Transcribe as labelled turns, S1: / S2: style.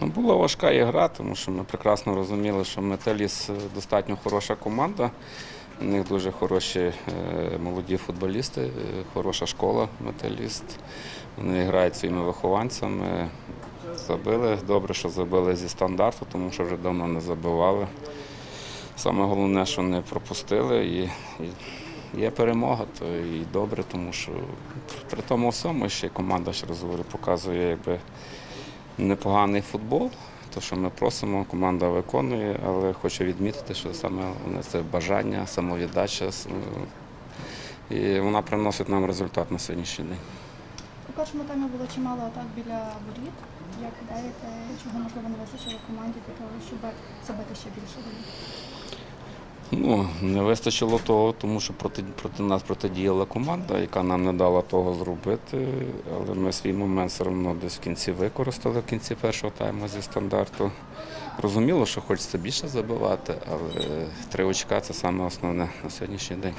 S1: Була важка ігра, тому що ми прекрасно розуміли, що Металіс достатньо хороша команда. У них дуже хороші е, молоді футболісти, е, хороша школа Металіст. Вони грають своїми вихованцями. Забили. Добре, що забили зі стандарту, тому що вже давно не забивали. Саме головне, що не пропустили. І, і є перемога, то і добре, тому що при тому всьому ще команда, ще раз говорю, показує якби непоганий футбол. То, що ми просимо, команда виконує, але хочу відмітити, що саме це бажання, самовіддача. І вона приносить нам результат на сьогоднішній день.
S2: У першому таймі було чимало атак біля воріт. Як гадаєте, чого можливо не вистачило команді для того, щоб забити ще більше голів?
S1: Ну, не вистачило того, тому що проти, проти нас протидіяла команда, яка нам не дала того зробити. Але ми свій момент все одно десь в кінці використали в кінці першого тайму зі стандарту. Розуміло, що хочеться більше забивати, але три очка це саме основне на сьогоднішній день.